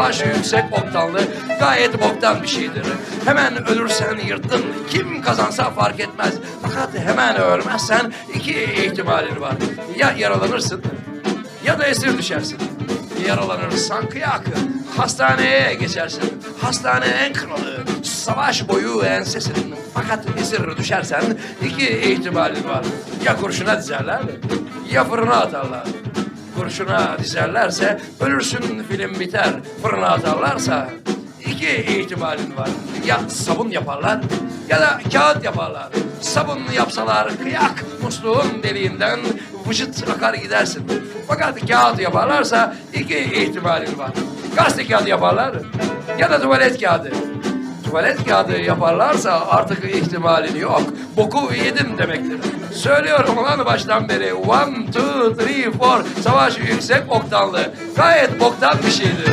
Savaş yüksek oktanlı gayet boktan bir şeydir. Hemen ölürsen yırttın. Kim kazansa fark etmez. Fakat hemen ölmezsen iki ihtimalin var. Ya yaralanırsın ya da esir düşersin. Yaralanırsan kıyak. Hastaneye geçersin. Hastanenin kralı. Savaş boyu ensesin. Fakat esir düşersen iki ihtimalin var. Ya kurşuna dizerler ya fırına atarlar. Kurşuna dizerlerse ölürsün film biter. Fırına atarlarsa iki ihtimalin var. Ya sabun yaparlar ya da kağıt yaparlar. Sabun yapsalar kıyak musluğun deliğinden vıcıt akar gidersin. Fakat kağıt yaparlarsa iki ihtimalin var. Gazete kağıdı yaparlar ya da tuvalet kağıdı. Tuvalet kağıdı yaparlarsa artık ihtimalin yok. Boku yedim demektir. Söylüyorum lan baştan beri. One, two, three, four. Savaş yüksek oktanlı. Gayet boktan bir şeydir.